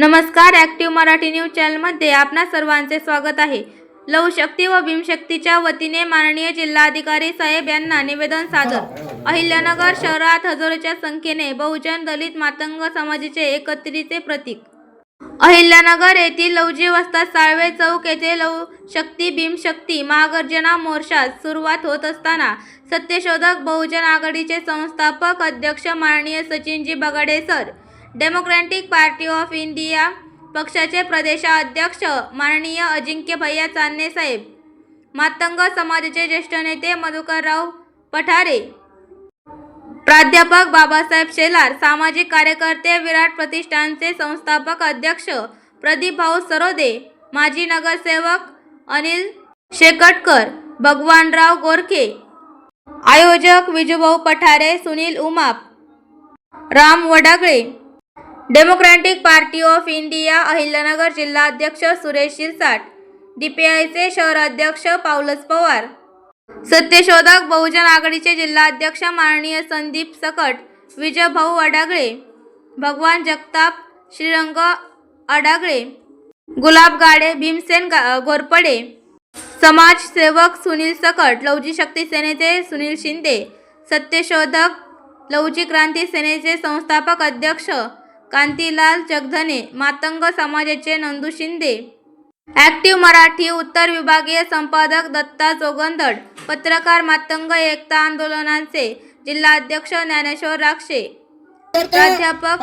नमस्कार active Marathi news चॅनलमध्ये आपणा सर्वांचे स्वागत आहे. लवशक्ती व भीमशक्तीच्या वतीने माननीय जिल्हाधिकारी साहेब यांना निवेदन सादर. अहिल्यानगर शहरात हजारोच्या संख्येने बहुजन दलित मातंग समाजाचे एकत्रिते प्रतीक. अहिल्यानगर येथील लवजी वस्ता साळवे चौक येथे लवशक्ती भीमशक्ती महागर्जना मोर्चास सुरुवात होत असताना सत्यशोधक बहुजन आघाडीचे संस्थापक अध्यक्ष माननीय Sachinji Bagade sir democratic party of India पक्षाचे प्रदेशाध्यक्ष माननीय अजिंक्य भैया चांदणे साहेब. मातंग समाजाचे ज्येष्ठ नेते मधुकरराव पठारे. प्राध्यापक बाबासाहेब शेलार सामाजिक कार्यकर्ते विराट प्रतिष्ठानचे संस्थापक अध्यक्ष प्रदीप भाऊ सरोदे माजी नगरसेवक अनिल शेकटकर भगवानराव गोरखे. आयोजक Vijubhau Pathare Sunil Umap Ram Wadagale. Democratic party of India Ahilyanagar जिल्हाध्यक्ष सुरेश शिरसाट डीपीआयचे शहराध्यक्ष पावलस पवार. सत्यशोधक बहुजन आघाडीचे जिल्हाध्यक्ष माननीय संदीप सकट विजय भाऊ अडागळे भगवान जगताप श्रीरंग अडागळे गुलाब गाडे भीमसेन गा घोरपडे समाजसेवक सुनील सकट लवजी शक्ती सेनेचे सुनील शिंदे सत्यशोधक लवजी क्रांती सेनेचे संस्थापक अध्यक्ष कांतीलाल जगधने मातंग समाजाचे नंदू शिंदे. ॲक्टिव्ह मराठी उत्तर विभागीय संपादक दत्ता जोगंदड पत्रकार मातंग एकता आंदोलनाचे जिल्हाध्यक्ष ज्ञानेश्वर राक्षे. प्राध्यापक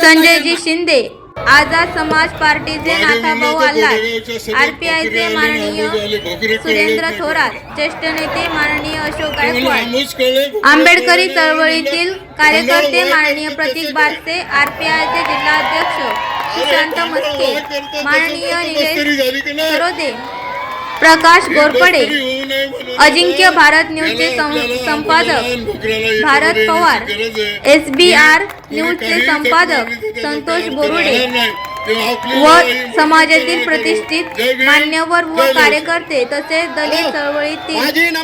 संजयजी शिंदे. आझाद समाज पार्टीचे नाथाभाऊ आल्हाद आरपीआयचे माननीय सुरेंद्र थोरात ज्येष्ठ नेते माननीय अशोक गायकवाड आंबेडकरी चळवळीतील कार्यकर्ते माननीय प्रतीक बारसे आरपीआयचे जिल्हाध्यक्ष सुशांत मस्के माननीय निलेश सरोदे प्रकाश गोरपडे अजिंक्य भारत न्यूजचे संपादक Bharat Pawar S B R न्यूजचे संपादक संतोष बोरुडे व समाजातील प्रतिष्ठित मान्यवर व कार्यकर्ते तसेच दलित चळवळीतील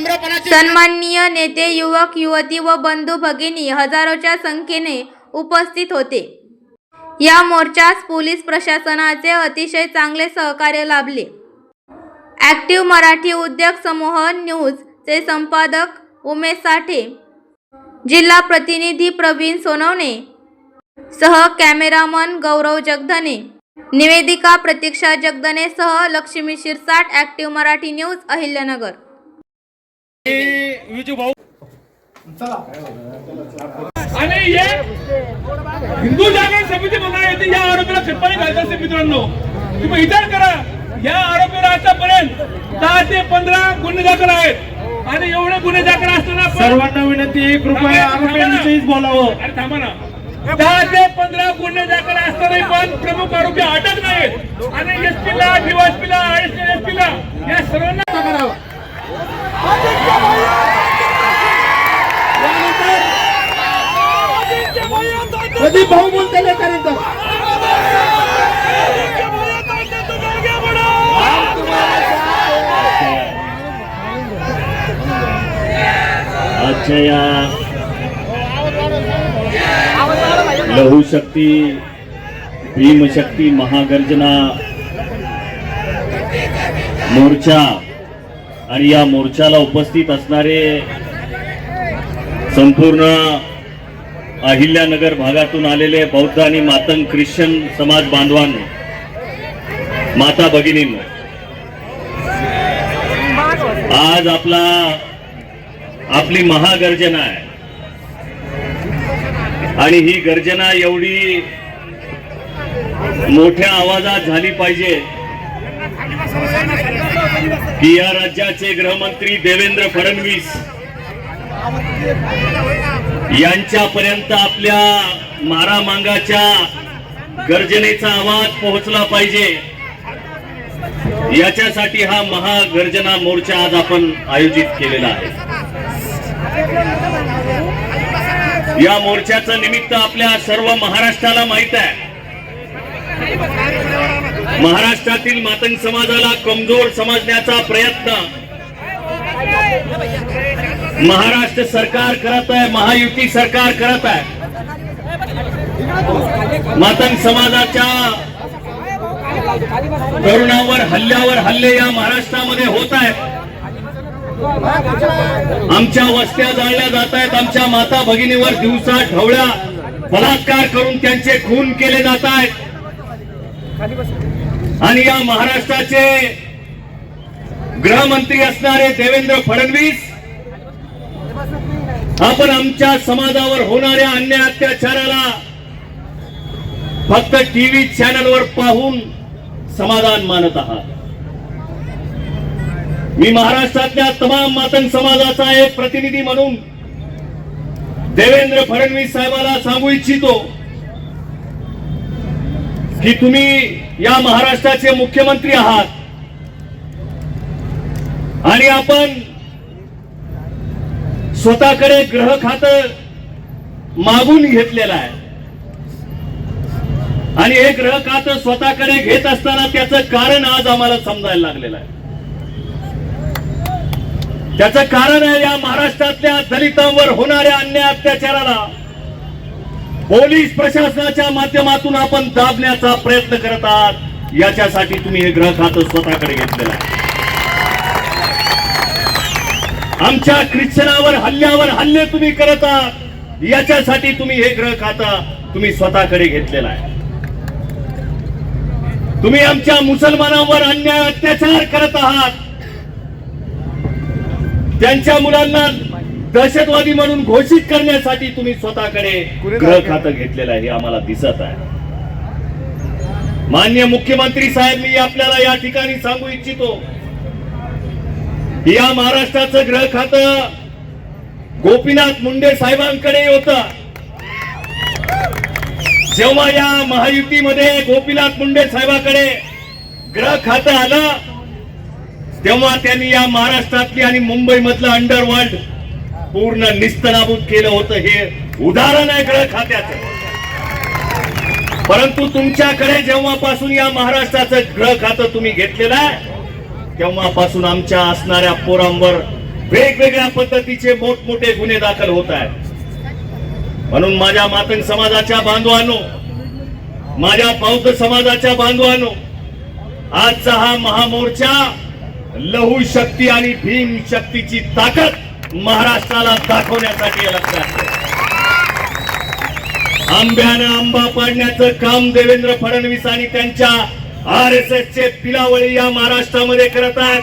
सन्माननीय नेते युवक युवती व बंधू भगिनी हजारोच्या संख्येने उपस्थित होते. या मोर्चास पोलीस प्रशासनाचे अतिशय चांगले सहकार्य लाभले. ॲक्टिव्ह मराठी उद्योग समूह न्यूजचे संपादक उमेश साठे. जिल्हा प्रतिनिधी प्रवीण सोनवणे. सह कॅमेरामन गौरव जगधने. निवेदिका प्रतीक्षा जगदने सह लक्ष्मी शिरसाट ॲक्टिव्ह मराठी न्यूज अहिल्यानगर. आणि हे हिंदू जागरण समिती म्हणून येते या आरोपीला खतपाणी घालत असते मित्रांनो. तुम्ही विचार करा. या आरोपीवर आतापर्यंत दहा ते पंधरा गुन्हे दाखल आहेत आणि एवढे गुन्हे दाखल असताना सर्वांना विनंती कृपया आरोपींविषयीच बोलावं अरे थांबा ना दहा ते पंधरा गुन्हे दाखल असतानाही पण प्रमुख आरोपी अटक नाहीत आणि एसपीला डीवायसपीला एसपीला या सर्वांना करावं प्रदीप भाऊ बोलते आजच्या या लहुशक्ती भीमशक्ती महागर्जना मोर्चा आणि या मोर्चाला उपस्थित असणारे संपूर्ण अहिल्यानगर भागातून आलेले बौद्ध आणि मातंग ख्रिश्चन समाज बांधवांनो माता भगिनींनो आज आपला आपली महागर्जना आहे. आणि ही गर्जना एवढी मोठ्या आवाजात झाली पाहिजे की या राज्याचे गृहमंत्री देवेंद्र फडणवीस यांच्यापर्यंत आपल्या मारामांगाच्या गर्जनेचा आवाज पोहोचला पाहिजे. याच्यासाठी हा महागर्जना मोर्चा आज आपण आयोजित केलेला आहे. या मोर्चाचं निमित्त आपल्या सर्व महाराष्ट्राला माहीत आहे. महाराष्ट्रातील मातंग समाजाला कमजोर समजण्याचा प्रयत्न. महाराष्ट्र सरकार करत आहे महायुती सरकार करत आहे. मातंग समाजाच्या तरुणावर हल्ल्यावर हल्ले या महाराष्ट्रामध्ये होत आहेत. आमच्या वस्त्या जाळल्या जात आहेत. आमच्या माता भगिनीवर दिवसा ढवळ्या बलात्कार करून त्यांचे खून केले जात आहेत. आणि या महाराष्ट्राचे गृहमंत्री असणारे देवेंद्र फडणवीस आपण आमच्या समाजावर होणाऱ्या अन्य अत्याचाराला फक्त टीव्ही चॅनलवर पाहून समाधान मानत आहात. मी महाराष्ट्रातल्या तमाम मातंग समाजाचा एक प्रतिनिधी म्हणून देवेंद्र फडणवीस साहेबाला सांगू इच्छितो की तुम्ही या महाराष्ट्राचे मुख्यमंत्री आहात. आणि आपण स्वतःकडे ग्रह खात मागून घेतलेलं आहे. आणि हे ग्रह खातं स्वतःकडे घेत असताना त्याचं कारण आज आम्हाला समजायला लागलेलं आहे. त्याचं कारण आहे या महाराष्ट्रातल्या दलितांवर होणाऱ्या अन्याय अत्याचाराला पोलीस प्रशासनाच्या माध्यमातून आपण दाबण्याचा प्रयत्न करत आहात. याच्यासाठी तुम्ही हे ग्रह खातं स्वतःकडे घेतलेलं आहे. आमच्या ख्रिश्चनावर हल्ल्यावर हल्ले तुम्ही करत आहात. याच्यासाठी तुम्ही हे ग्रह खाता तुम्ही स्वतःकडे घेतलेला आहे. तुम्ही आमच्या मुसलमानांवर अन्याय अत्याचार करत आहात. त्यांच्या मुलांना दहशतवादी म्हणून घोषित करण्यासाठी तुम्ही स्वतःकडे ग्रह खातं घेतलेलं आहे हे आम्हाला दिसत आहे. मान्य मुख्यमंत्री साहेब मी आपल्याला या ठिकाणी सांगू इच्छितो. या महाराष्ट्राचं ग्रह खातं गोपीनाथ मुंडे साहेबांकडे होत. जेव्हा या महायुतीमध्ये गोपीनाथ मुंडे साहेबाकडे ग्रह खातं आलं तेव्हा त्यांनी या महाराष्ट्रातली आणि मुंबई मधलं अंडरवर्ल्ड पूर्ण निस्तनाबूत केलं होतं. हे उदाहरण आहे ग्रह खात्याचं. परंतु तुमच्याकडे जेव्हापासून या महाराष्ट्राचं ग्रह खातं तुम्ही घेतलेलं आहे तेव्हापासून आमच्या असणाऱ्या पोरांवर वेगवेगळ्या पद्धतीचे मोठमोठे गुन्हे दाखल होत आहेत. म्हणून माझ्या मातंग समाजाच्या बांधवांनो माझ्या बौद्ध समाजाच्या बांधवांनो आजचा हा महामोर्चा लहू शक्ती आणि भीम शक्तीची ताकद महाराष्ट्राला दाखवण्यासाठी लक्षात आंब्यानं आंबा पाडण्याचं काम देवेंद्र फडणवीस आणि त्यांच्या आर एस एस चे पिलावळी या महाराष्ट्रामध्ये करत आहेत.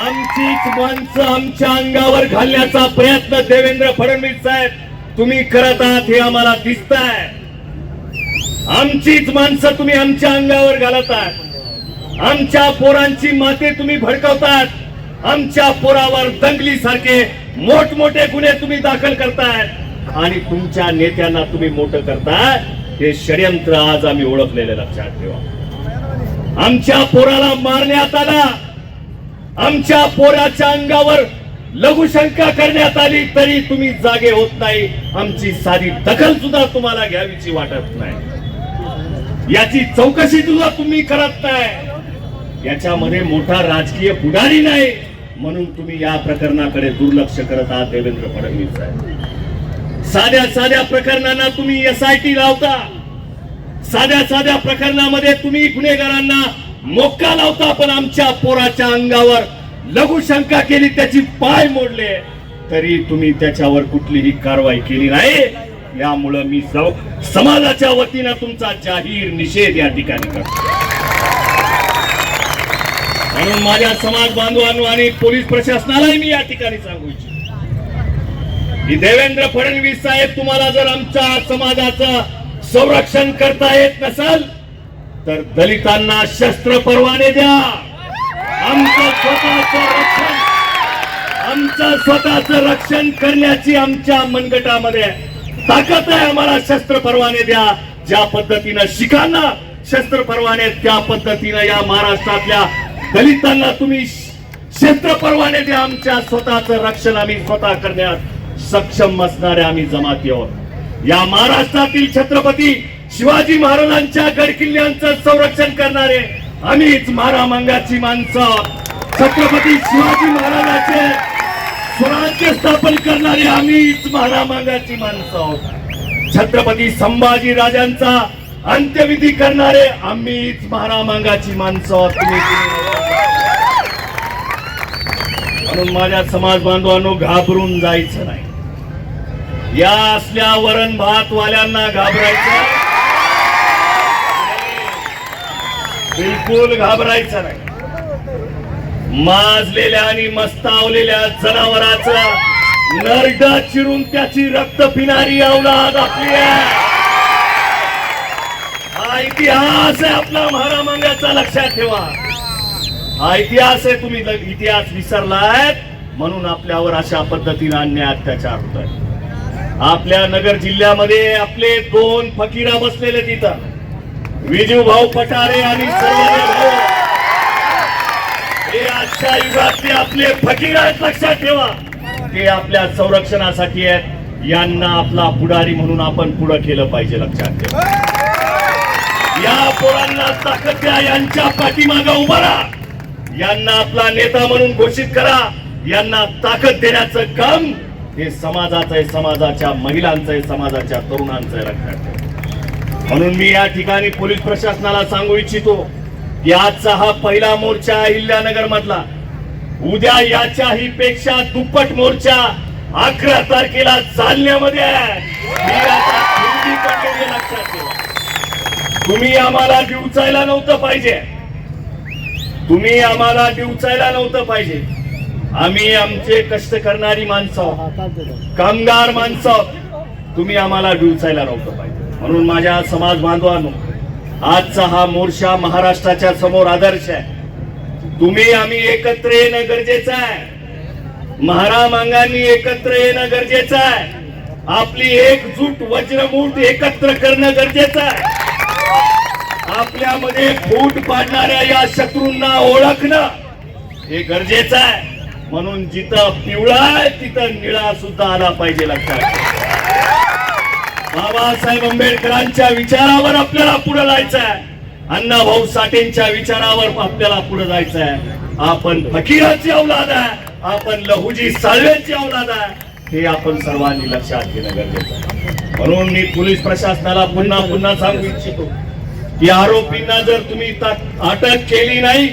आमचीच माणसं आमच्या अंगावर घालण्याचा प्रयत्न देवेंद्र फडणवीस साहेब तुम्ही करत आहात हे आम्हाला दिसत आहे आमचीच माणसं तुम्ही आमच्या अंगावर घालत आहात. आमच्या पोरांची माते तुम्ही भडकवतात. आमच्या पोरावर दंगली सारखे मोठमोठे गुन्हे तुम्ही दाखल करतायत आणि तुमच्या नेत्यांना तुम्ही मोठं करताय. हे षडयंत्र आज आम्ही ओळखलेले लक्षात ठेवा. आमच्या पोराला मारण्यात आला. आमच्या पोराच्या अंगावर लघुशंका करण्यात आली तरी तुम्ही जागे होत नाही. आमची साधी दखल सुद्धा तुम्हाला घ्यावीची वाटत नाही. याची चौकशी सुद्धा तुम्ही करत नाही. याच्यामध्ये मोठा राजकीय पुढारी नाही. म्हणून तुम्ही या प्रकरणाकडे दुर्लक्ष करत आहात देवेंद्र फडणवीस साहेब. साध्या साध्या प्रकरणांना तुम्ही एस आय टी लावता. साध्या साध्या प्रकरणामध्ये तुम्ही गुन्हेगारांना मोक्का लावता पण आमच्या पोराच्या अंगावर लघुशंका केली त्याची पाय मोडले. तरी तुम्ही त्याच्यावर कुठलीही कारवाई केली नाही. यामुळं मी समाजाच्या वतीनं तुमचा जाहीर निषेध या ठिकाणी करतो. म्हणून माझ्या समाज बांधवांनो आणि पोलीस प्रशासनालाही मी या ठिकाणी सांगू इच्छितो. की देवेंद्र फडणवीस साहेब तुम्हाला जर आमच्या समाजाचं संरक्षण करता येत नसल तर दलितांना शस्त्र परवाने द्या. आमचं स्वतःचं रक्षण आमचं स्वतःचं रक्षण करण्याची आमच्या मनगटामध्ये ताकद आहे. आम्हाला शस्त्र परवाने द्या. ज्या पद्धतीनं शिखांना शस्त्र परवाने त्या पद्धतीनं या महाराष्ट्रातल्या दलितांना तुम्ही क्षेत्र परवाने द्या आमच्या स्वतःचं रक्षण आम्ही स्वतः करण्यात सक्षम असणाऱ्या आम्ही जमाती आहोत. या महाराष्ट्रातील छत्रपती शिवाजी महाराजांच्या गडकिल्ल्यांचं संरक्षण करणारे आम्हीच महारामांगाची माणसं. छत्रपती शिवाजी महाराजांचे स्वराज्य स्थापन करणारे आम्हीच मारामंगाची माणसं आहोत. छत्रपती संभाजी राजांचा अंत्यविधी करणारे आम्हीच महारामांगाची माणसं म्हणून माझ्या समाज बांधवांनो घाबरून जायचं नाही. या असल्या वरण भात वाल्यांना घाबरायचं बिलकुल घाबरायचं नाही. माजलेल्या आणि मस्तावलेल्या जनावराचा नरडा चिरून त्याची रक्त पिणारी अवलाद आपली आहे. इतिहास आहे आपला महारामांगाचा लक्षात ठेवा. हा इतिहास आहे तुम्ही इतिहास विसरलाय म्हणून आपल्यावर अशा पद्धतीने अन्याय अत्याचार होत आहे आपल्या नगर जिल्ह्यामध्ये आपले दोन फकीरा बसलेले तिथं. विजू भाऊ पटारे आणि हे आजच्या युगातले आपले फकीर आहेत लक्षात ठेवा. ते आपल्या संरक्षणासाठी आहेत. यांना आपला पुढारी म्हणून आपण पुढं केलं पाहिजे लक्षात ठेवा. या पोरांना ताकद द्या यांच्या पाठीमागं उभा राहा. यांना आपला नेता म्हणून घोषित करा. यांना ताकद देण्याचं काम हे समाजाचं आहे समाजाच्या महिलांचं आहे समाजाच्या तरुणांचं आहे लक्षात म्हणून मी या ठिकाणी पोलीस प्रशासनाला सांगू इच्छितो की आजचा हा पहिला मोर्चा अहिल्यानगर मधला उद्या याच्याही पेक्षा दुप्पट मोर्चा अकरा तारखेला चालण्यामध्ये आहे ही आता खिंडी पडलेली आहे, लक्षात ठेवा तुम्ही आम्हाला डिवचायला नव्हतं पाहिजे. तुम्ही आम्हाला डिवचायला नव्हतं पाहिजे. आम्ही आमचे कष्ट करणारी माणसं. कामगार माणसं. तुम्ही आम्हाला डिवचायला नव्हतं पाहिजे. म्हणून माझ्या समाज बांधवांनो आजचा हा मोर्चा महाराष्ट्राच्या समोर आदर्श आहे. तुम्ही आम्ही एकत्र येणं गरजेचं आहे. महारामांगांनी एकत्र येणं गरजेचं आहे. आपली एकजूट वज्रमूठ एकत्र करणं गरजेचं आहे. आपल्यामध्ये फूट पाडणाऱ्या या शत्रूंना ओळखणं हे गरजेचं आहे. म्हणून जिथं पिवळा आहे तिथं निळा सुद्धा आला पाहिजे लक्षात बाबासाहेब आंबेडकरांच्या विचारावर आपल्याला पुढे जायचं आहे. अण्णाभाऊ साठेंच्या विचारावर आपल्याला पुढे जायचं आहे. आपण फकीराची औलाद आहे. आपण लहुजी साळवेची औलाद आहे. हे आपण सर्वांनी लक्षात घेणं गरजेचं आहे. म्हणून मी पोलीस प्रशासनाला पुन्हा पुन्हा सांगू इच्छितो. की आरोपींना जर तुम्ही ता- अटक केली नाही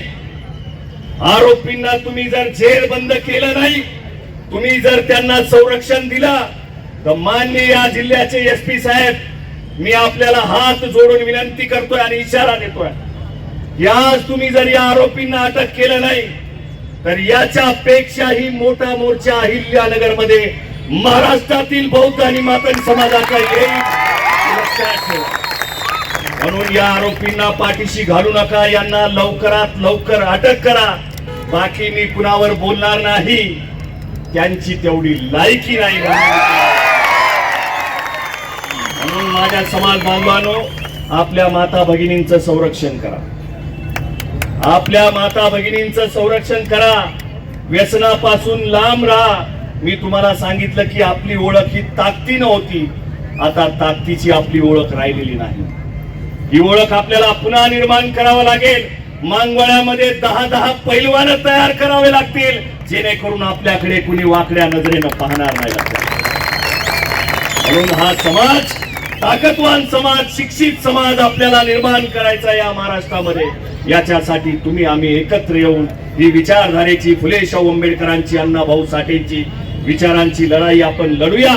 आरोपींना तुम्ही जर जेल बंद केलं नाही तुम्ही जर त्यांना संरक्षण दिलं तर मान्य या जिल्ह्याचे एस पी साहेब मी आपल्याला हात जोडून विनंती करतोय आणि इशारा देतोय. याच तुम्ही जर या आरोपींना अटक केलं नाही तर याच्या पेक्षाही मोठा मोर्चा अहिल्यानगरमध्ये महाराष्ट्रातील बौद्ध आणि मातन समाजाचा येईल. लक्षात ठेवा. म्हणून या आरोपींना पाठीशी घालू नका यांना लवकरात लवकर अटक करा. बाकी मी कुणावर बोलणार नाही त्यांची तेवढी लायकी नाही म्हणून. माझ्या समाज बांधवानो आपल्या माता भगिनींचं संरक्षण करा. आपल्या माता भगिनींचं संरक्षण करा. व्यसनापासून लांब राहा. मी तुम्हाला सांगितलं की आपली ओळख ही ताकदीनं होती. आता ताकदीची आपली ओळख राहिलेली नाही. ही ओळख आपल्याला पुन्हा निर्माण करावं लागेल. मांगवळ्यामध्ये दहा दहा पैलवान तयार करावे लागतील. जेणेकरून आपल्याकडे कुणी वाकड्या नजरेनं पाहणार नाही. म्हणून हा समाज ताकदवान समाज शिक्षित समाज आपल्याला निर्माण करायचा या महाराष्ट्रामध्ये. याच्यासाठी तुम्ही आम्ही एकत्र येऊन ही विचारधारेची फुले शाहू आंबेडकरांची अण्णाभाऊ साठेंची विचारांची लढाई आपण लढूया.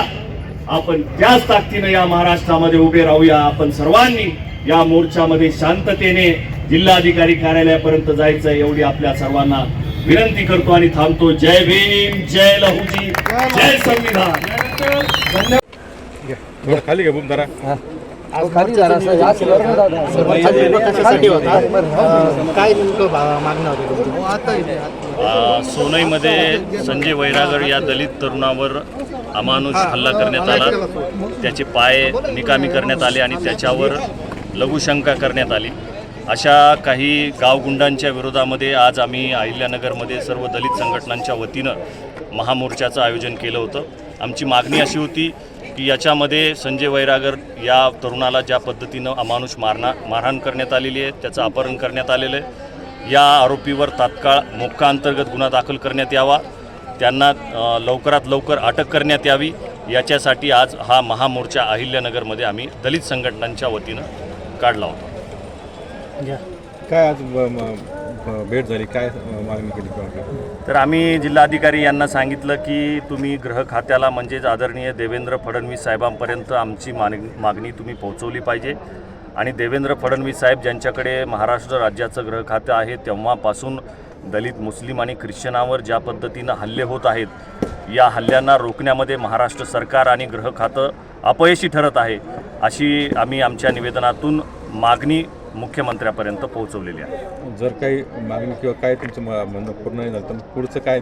आपण त्याच ताकदीनं या महाराष्ट्रामध्ये उभे राहूया. आपण सर्वांनी या मोर्चामध्ये शांततेने जिल्हाधिकारी कार्यालयापर्यंत जायचं एवढी आपल्या सर्वांना विनंती करतो आणि थांबतो. जय भीम जय लहुजी जय संविधान. खाली घे बुम जरा खाली. काय नेमकं मागणं होती तुमची? आ, सोनईमध्ये संजय वैरागर या दलित तरुणावर अमानुष हल्ला करण्यात आला. त्याचे पाय निकामी करण्यात आले आणि त्याच्यावर लघुशंका करण्यात आली. अशा काही गावगुंडांच्या विरोधामध्ये आज आम्ही अहिल्यानगरमध्ये सर्व दलित संघटनांच्या वतीनं महामोर्चाचं आयोजन केलं होतं. आमची मागणी अशी होती की याच्यामध्ये संजय वैरागर या तरुणाला ज्या पद्धतीनं अमानुष मारणा मारहाण करण्यात आलेली आहे त्याचं अपहरण करण्यात आलेलं आहे. या आरोपीवर तात्काळ मोक्का अंतर्गत गुन्हा दाखल करण्यात यावा. त्यांना लवकरात लवकर अटक करण्यात यावी. याच्यासाठी आज हा महामोर्चा अहिल्यानगरमध्ये आम्ही दलित संघटनांच्या वतीनं काढला होता. काय आज ब- म- ब- भेट झाली? काय मागणी केली? तर आम्ही जिल्हाधिकारी यांना सांगितलं की तुम्ही गृह खात्याला म्हणजेच आदरणीय देवेंद्र फडणवीस साहेबांपर्यंत आमची मागणी मागणी तुम्ही पोहोचवली पाहिजे. आणि देवेंद्र फडणवीस साहेब ज्यांच्याकडे महाराष्ट्र राज्याचं गृह खातं आहे तेव्हापासून दलित मुस्लिम आणि ख्रिश्चनावर ज्या पद्धतीनं हल्ले होत आहेत या हल्ल्यांना रोखण्यामध्ये महाराष्ट्र सरकार आणि गृह खातं अपयशी ठरत आहे अशी आम्ही आमच्या निवेदनातून मागणी मुख्यमंत्र्यापर्यंत पोहोचवलेली आहे. जर काही मागणी किंवा काय तुमचं म्हणणं पूर्ण नाही झालं तर पुढचं काय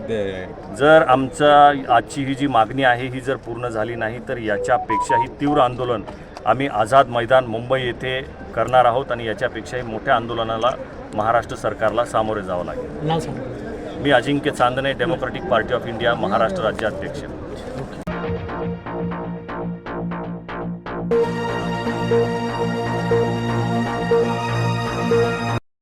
जर आमचा आजची ही जी मागणी आहे ही जर पूर्ण झाली नाही तर याच्यापेक्षाही तीव्र आंदोलन आम्ही आझाद मैदान मुंबई येथे करणार आहोत आणि याच्यापेक्षाही मोठ्या आंदोलनाला महाराष्ट्र सरकारला सामोरे जावं लागेल. मी Ajinkya Chandane democratic party of India Maharashtra राज्याध्यक्ष.